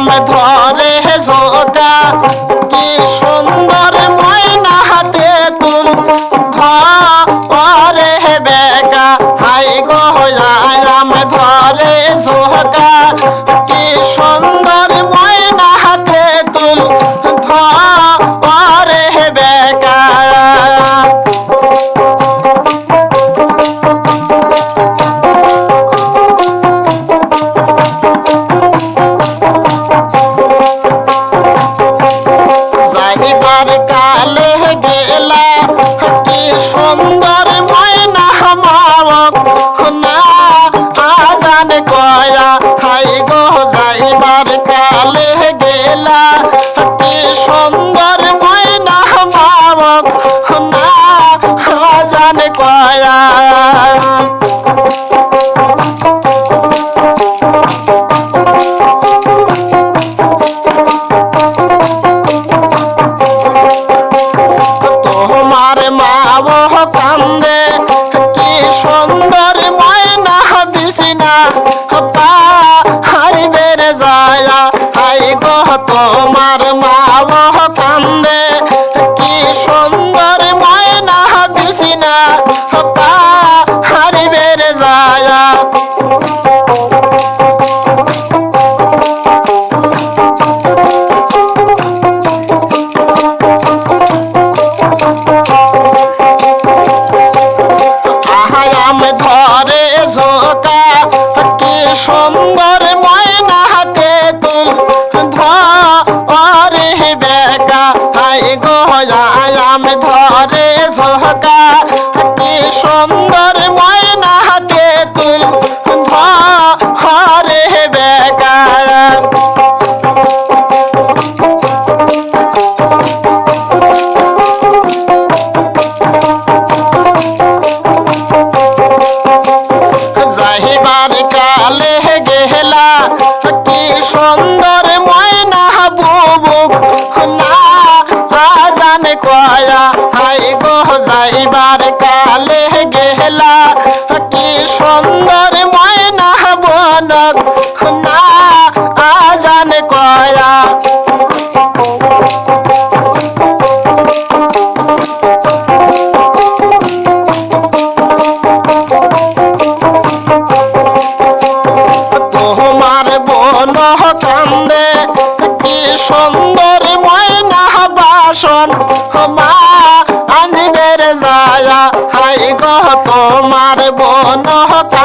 Muhammad তোমার মা কান্দে। কি সুন্দর ময়না বিছিনা পা হারিবে রে ধরে ঝোকা কয়া, হাই গো যাইবার কালে গেলা। কি সুন্দর ময়না বনক, না আজান কয়া। তোমার বন কান্দে, কি সুন্দর দর্শন মা আনি বেড়ে যায় হাই গো তোমার বন হতা